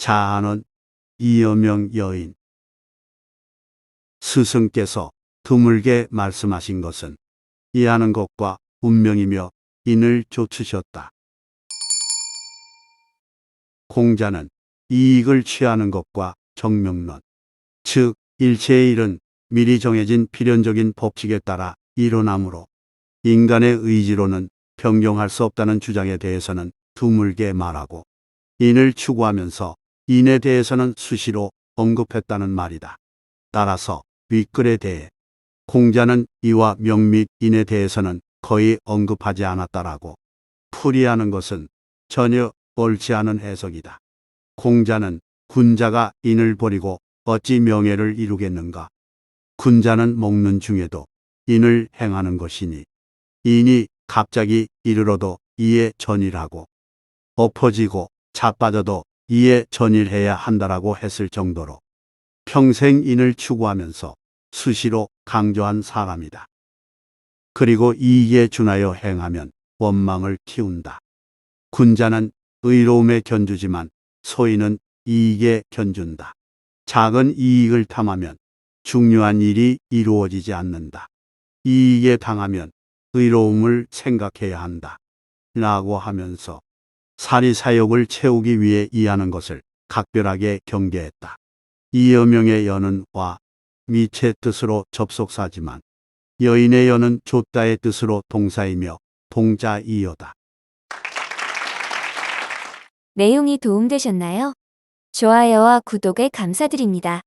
자아는 이여명 여인. 스승께서 드물게 말씀하신 것은 이하는 것과 운명이며 인을 좇으셨다. 공자는 이익을 취하는 것과 정명론, 즉 일체의 일은 미리 정해진 필연적인 법칙에 따라 일어나므로 인간의 의지로는 변경할 수 없다는 주장에 대해서는 드물게 말하고 인을 추구하면서 인에 대해서는 수시로 언급했다는 말이다. 따라서 윗글에 대해 공자는 이와 명 및 인에 대해서는 거의 언급하지 않았다라고 풀이하는 것은 전혀 옳지 않은 해석이다. 공자는 군자가 인을 버리고 어찌 명예를 이루겠는가? 군자는 먹는 중에도 인을 행하는 것이니 인이 갑자기 이르러도 이에 전일하고 엎어지고 자빠져도 이에 전일해야 한다라고 했을 정도로 평생 인을 추구하면서 수시로 강조한 사람이다. 그리고 이익에 준하여 행하면 원망을 키운다. 군자는 의로움에 견주지만 소인은 이익에 견준다. 작은 이익을 탐하면 중요한 일이 이루어지지 않는다. 이익에 당하면 의로움을 생각해야 한다. 라고 하면서 사리사욕을 채우기 위해 이하는 것을 각별하게 경계했다. 이여명의 여는 와 미체 뜻으로 접속사지만 여인의 여는 좁다의 뜻으로 동사이며 동자이여다. 내용이 도움되셨나요? 좋아요와 구독에 감사드립니다.